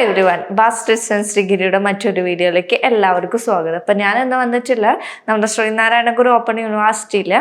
Hello everyone bass distance ഡിഗ്രിയുടെ മറ്റൊരു വീഡിയോയിലേക്ക് എല്ലാവർക്കും സ്വാഗതം. അപ്പം ഞാൻ ഇന്ന് വന്നിട്ടില്ല നമ്മുടെ ശ്രീനാരായണ ഗുരു ഓപ്പൺ യൂണിവേഴ്സിറ്റിയിൽ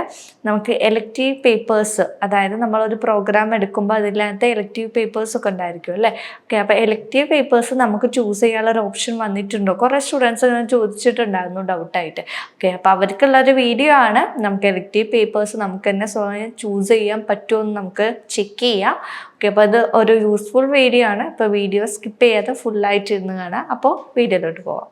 നമുക്ക് എലക്റ്റീവ് പേപ്പേഴ്സ് അതായത് നമ്മളൊരു പ്രോഗ്രാം എടുക്കുമ്പോൾ അതില്ലാത്ത എലക്റ്റീവ് പേപ്പേഴ്സ് ഒക്കെ ഉണ്ടായിരിക്കും അല്ലേ? ഓക്കെ അപ്പോൾ എലക്റ്റീവ് പേപ്പേഴ്സ് നമുക്ക് ചൂസ് ചെയ്യാനുള്ള ഒരു ഓപ്ഷൻ വന്നിട്ടുണ്ടോ. കുറേ സ്റ്റുഡൻസ് ഇങ്ങനെ ചോദിച്ചിട്ടുണ്ടായിരുന്നു ഡൗട്ടായിട്ട് ഓക്കെ അപ്പോൾ അവർക്കുള്ള ഒരു വീഡിയോ ആണ് നമുക്ക് എലക്റ്റീവ് പേപ്പേഴ്സ് നമുക്ക് തന്നെ സ്വയം ചൂസ് ചെയ്യാൻ പറ്റുമോ എന്ന് നമുക്ക് ചെക്ക് ചെയ്യാം. ഓക്കെ അപ്പോൾ അത് ഒരു യൂസ്ഫുൾ വീഡിയോ ആണ്. അപ്പോൾ വീഡിയോ സ്കിപ്പ് ചെയ്യാതെ ഫുള്ളായിട്ട് ഇരുന്ന് കാണാം. അപ്പോൾ വീഡിയോയിലോട്ട് പോവാം.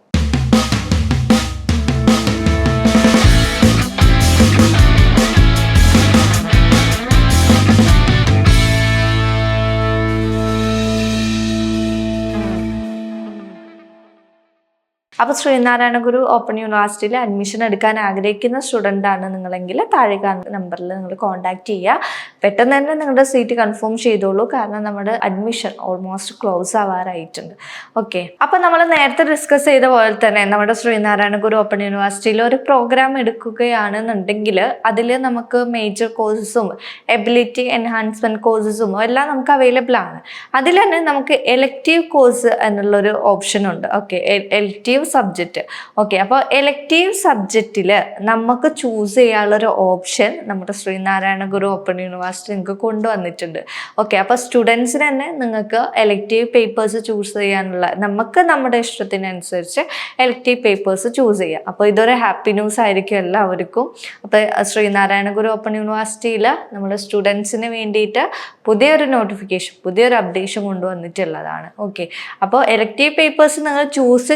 അപ്പോൾ ശ്രീനാരായണ ഗുരു ഓപ്പൺ യൂണിവേഴ്സിറ്റിയിൽ അഡ്മിഷൻ എടുക്കാൻ ആഗ്രഹിക്കുന്ന സ്റ്റുഡന്റ് ആണ് നിങ്ങളെങ്കിൽ താഴെ കാണുന്ന നമ്പറിൽ നിങ്ങൾ കോൺടാക്ട് ചെയ്യുക. പെട്ടെന്ന് തന്നെ നിങ്ങളുടെ സീറ്റ് കൺഫേം ചെയ്തോളൂ. കാരണം നമ്മുടെ അഡ്മിഷൻ ഓൾമോസ്റ്റ് ക്ലോസ് ആവാറായിട്ടുണ്ട്. ഓക്കെ അപ്പോൾ നമ്മൾ നേരത്തെ ഡിസ്കസ് ചെയ്ത പോലെ തന്നെ നമ്മുടെ ശ്രീനാരായണ ഗുരു ഓപ്പൺ യൂണിവേഴ്സിറ്റിയിൽ ഒരു പ്രോഗ്രാം എടുക്കുകയാണെന്നുണ്ടെങ്കിൽ അതിൽ നമുക്ക് മേജർ കോഴ്സസും എബിലിറ്റി എൻഹാൻസ്മെന്റ് കോഴ്സസും എല്ലാം നമുക്ക് അവൈലബിൾ ആണ്. അതിൽ തന്നെ നമുക്ക് എലക്റ്റീവ് കോഴ്സ് എന്നുള്ളൊരു ഓപ്ഷൻ ഉണ്ട്. ഓക്കെ എലക്റ്റീവ് സബ്ജക്റ്റ് ഓക്കെ അപ്പോൾ എലക്റ്റീവ് സബ്ജക്റ്റിൽ നമുക്ക് ചൂസ് ചെയ്യാനുള്ളൊരു ഓപ്ഷൻ നമ്മുടെ ശ്രീനാരായണ ഗുരു ഓപ്പൺ യൂണിവേഴ്സിറ്റി നിങ്ങൾക്ക് കൊണ്ടുവന്നിട്ടുണ്ട്. ഓക്കെ അപ്പോൾ സ്റ്റുഡൻസിന് തന്നെ നിങ്ങൾക്ക് എലക്റ്റീവ് പേപ്പേഴ്സ് ചൂസ് ചെയ്യാനുള്ള നമുക്ക് നമ്മുടെ ഇഷ്ടത്തിനനുസരിച്ച് എലക്റ്റീവ് പേപ്പേഴ്സ് ചൂസ് ചെയ്യാം. അപ്പോൾ ഇതൊരു ഹാപ്പി ന്യൂസ് ആയിരിക്കും എല്ലാവർക്കും. അപ്പോൾ ശ്രീനാരായണ ഗുരു ഓപ്പൺ യൂണിവേഴ്സിറ്റിയിൽ നമ്മുടെ സ്റ്റുഡൻസിന് വേണ്ടിയിട്ട് പുതിയൊരു നോട്ടിഫിക്കേഷൻ പുതിയൊരു അപ്ഡേഷൻ കൊണ്ടുവന്നിട്ടുള്ളതാണ്. ഓക്കെ അപ്പോൾ എലക്റ്റീവ് പേപ്പേഴ്സ് നിങ്ങൾ ചൂസ്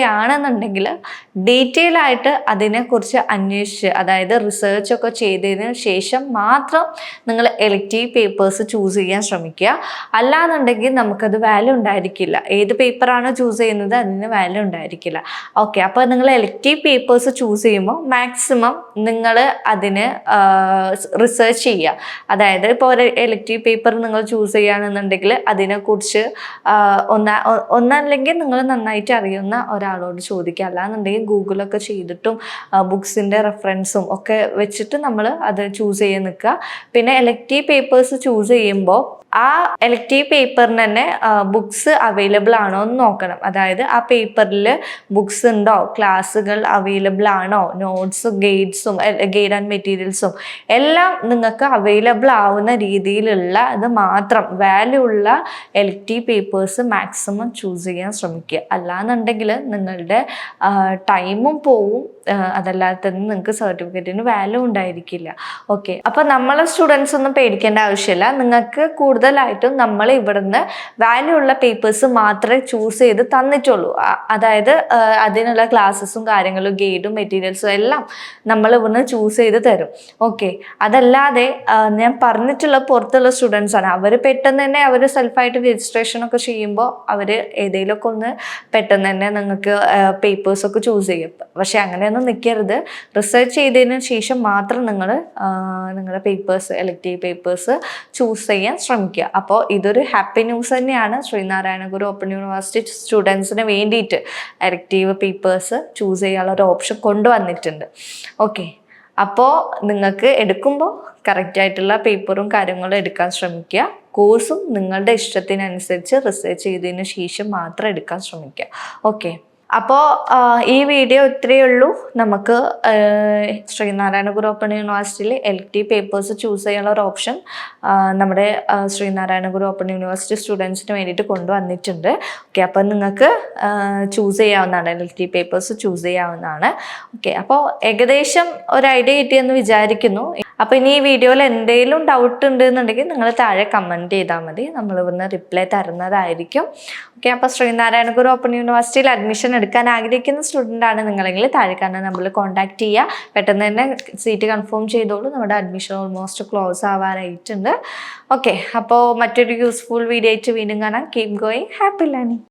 ചെയ്യുകയാണെന്നുണ്ടെങ്കിൽ ഡീറ്റെയിൽ ആയിട്ട് അതിനെക്കുറിച്ച് അന്വേഷിച്ച് അതായത് റിസർച്ച് ഒക്കെ ചെയ്തതിന് ശേഷം മാത്രം നിങ്ങൾ എലക്റ്റീവ് പേപ്പേഴ്സ് ചൂസ് ചെയ്യാൻ ശ്രമിക്കുക. അല്ലാന്നുണ്ടെങ്കിൽ നമുക്കത് വാല്യൂ ഉണ്ടായിരിക്കില്ല. ഏത് പേപ്പറാണ് ചൂസ് ചെയ്യുന്നത് അതിന് വാല്യൂ ഉണ്ടായിരിക്കില്ല. ഓക്കെ അപ്പോൾ നിങ്ങൾ എലക്റ്റീവ് പേപ്പേഴ്സ് ചൂസ് ചെയ്യുമ്പോൾ മാക്സിമം നിങ്ങൾ അതിന് റിസർച്ച് ചെയ്യുക. അതായത് ഇപ്പോൾ ഒരു എലക്റ്റീവ് പേപ്പർ നിങ്ങൾ ചൂസ് ചെയ്യുകയാണെന്നുണ്ടെങ്കിൽ അതിനെക്കുറിച്ച് ഒന്ന ഒന്നല്ലെങ്കിൽ നിങ്ങൾ നന്നായിട്ട് അറിയുന്ന ഒരാളോട് ചോദിക്കുക. അല്ലാന്നുണ്ടെങ്കിൽ ഗൂഗിളൊക്കെ ചെയ്തിട്ടും ബുക്സിന്റെ റെഫറൻസും ഒക്കെ വെച്ചിട്ട് നമ്മൾ അത് ചൂസ് ചെയ്യാൻ നിൽക്കുക. പിന്നെ എലക്റ്റീവ് പേപ്പേഴ്സ് ചൂസ് ചെയ്യുമ്പോൾ ആ എലക്റ്റീവ് പേപ്പറിന് തന്നെ ബുക്സ് അവൈലബിൾ ആണോ എന്ന് നോക്കണം. അതായത് ആ പേപ്പറിൽ ബുക്സ് ഉണ്ടോ? ക്ലാസ്സുകൾ അവൈലബിൾ ആണോ? നോട്ട്സും ഗൈഡ്സും ഗൈഡ് ആൻഡ് മെറ്റീരിയൽസും എല്ലാം നിങ്ങൾക്ക് അവൈലബിൾ ആവുന്ന രീതിയിലുള്ള ഇത് മാത്രം വാല്യൂ ഉള്ള എലക്റ്റീവ് പേപ്പേഴ്സ് മാക്സിമം ചൂസ് ചെയ്യാൻ ശ്രമിക്കുക. അല്ലാന്നുണ്ടെങ്കിൽ നിങ്ങളുടെ ടൈമും പോവും. അതല്ലാതെ തന്നെ നിങ്ങൾക്ക് സർട്ടിഫിക്കറ്റിന് വാല്യൂ ഉണ്ടായിരിക്കില്ല. ഓക്കെ അപ്പോൾ നമ്മളെ സ്റ്റുഡൻസ് ഒന്നും പേടിക്കേണ്ട ആവശ്യമില്ല. നിങ്ങൾക്ക് കൂടുതലായിട്ടും നമ്മൾ ഇവിടുന്ന് വാല്യൂ ഉള്ള പേപ്പേഴ്സ് മാത്രമേ ചൂസ് ചെയ്ത് തന്നിട്ടുള്ളൂ. അതായത് അതിനുള്ള ക്ലാസ്സസും കാര്യങ്ങളും ഗൈഡും മെറ്റീരിയൽസും എല്ലാം നമ്മൾ ഇവിടുന്ന് ചൂസ് ചെയ്ത് തരും. ഓക്കെ അതല്ലാതെ ഞാൻ പറഞ്ഞിട്ടുള്ള പുറത്തുള്ള സ്റ്റുഡൻസ് ആണ്. അവർ പെട്ടെന്ന് തന്നെ അവർ സെൽഫായിട്ട് രജിസ്ട്രേഷൻ ഒക്കെ ചെയ്യുമ്പോൾ അവർ ഏതെങ്കിലുമൊക്കെ ഒന്ന് പെട്ടെന്ന് തന്നെ നിങ്ങൾക്ക് പേപ്പേഴ്സ് ഒക്കെ ചൂസ് ചെയ്യും. പക്ഷെ അങ്ങനെയൊന്നും നിൽക്കരുത് റിസർച്ച് ചെയ്തതിന് ശേഷം മാത്രം നിങ്ങൾ നിങ്ങളുടെ പേപ്പേഴ്സ് എലക്റ്റീവ് പേപ്പേഴ്സ് ചൂസ് ചെയ്യാൻ ശ്രമിക്കുക. അപ്പോൾ ഇതൊരു ഹാപ്പി ന്യൂസ് തന്നെയാണ്. ശ്രീനാരായണ ഗുരു ഓപ്പൺ യൂണിവേഴ്സിറ്റി സ്റ്റുഡൻസിന് വേണ്ടിയിട്ട് എലക്റ്റീവ് പേപ്പേഴ്സ് ചൂസ് ചെയ്യാനുള്ള ഒരു ഓപ്ഷൻ കൊണ്ടുവന്നിട്ടുണ്ട്. ഓക്കെ അപ്പോൾ നിങ്ങൾക്ക് എടുക്കുമ്പോൾ കറക്റ്റായിട്ടുള്ള പേപ്പറും കാര്യങ്ങളും എടുക്കാൻ ശ്രമിക്കുക. കോഴ്സും നിങ്ങളുടെ ഇഷ്ടത്തിനനുസരിച്ച് റിസർച്ച് ചെയ്തതിന് ശേഷം മാത്രം എടുക്കാൻ ശ്രമിക്കുക. ഓക്കെ അപ്പോൾ ഈ വീഡിയോ ഇത്രയേ ഉള്ളൂ. നമുക്ക് ശ്രീനാരായണ ഗുരു ഓപ്പൺ യൂണിവേഴ്സിറ്റിയിൽ എൽ ടി പേപ്പേഴ്സ് ചൂസ് ചെയ്യാനുള്ള ഒരു ഓപ്ഷൻ നമ്മുടെ ശ്രീനാരായണ ഗുരു ഓപ്പൺ യൂണിവേഴ്സിറ്റി സ്റ്റുഡൻസിന് വേണ്ടിയിട്ട് കൊണ്ടുവന്നിട്ടുണ്ട്. ഓക്കെ അപ്പോൾ നിങ്ങൾക്ക് ചൂസ് ചെയ്യാവുന്നതാണ്. എൽ ടി പേപ്പേഴ്സ് ചൂസ് ചെയ്യാവുന്നതാണ്. ഓക്കെ അപ്പോൾ ഏകദേശം ഒരു ഐഡിയ കിട്ടിയെന്ന് വിചാരിക്കുന്നു. അപ്പോൾ ഇനി ഈ വീഡിയോയിൽ എന്തെങ്കിലും ഡൗട്ട് ഉണ്ടെന്നുണ്ടെങ്കിൽ നിങ്ങൾ താഴെ കമന്റ് ചെയ്താൽ മതി. നമ്മൾ ഇവിടുന്ന് റിപ്ലൈ തരുന്നതായിരിക്കും. ഓക്കെ അപ്പോൾ ശ്രീനാരായണ ഗുരു ഓപ്പൺ യൂണിവേഴ്സിറ്റിയിൽ അഡ്മിഷൻ എടുക്കാൻ ആഗ്രഹിക്കുന്ന സ്റ്റുഡന്റ് ആണ് നിങ്ങളെങ്കിൽ താഴെ കാണാൻ നമ്മൾ കോൺടാക്ട് ചെയ്യുക. പെട്ടെന്ന് തന്നെ സീറ്റ് കൺഫേം ചെയ്തോളൂ. നമ്മുടെ അഡ്മിഷൻ ഓൾമോസ്റ്റ് ക്ലോസ് ആവാറായിട്ടുണ്ട്. ഓക്കെ അപ്പോൾ മറ്റൊരു യൂസ്ഫുൾ വീഡിയോ ആയിട്ട് വീണ്ടും കാണാം. Keep going happy learning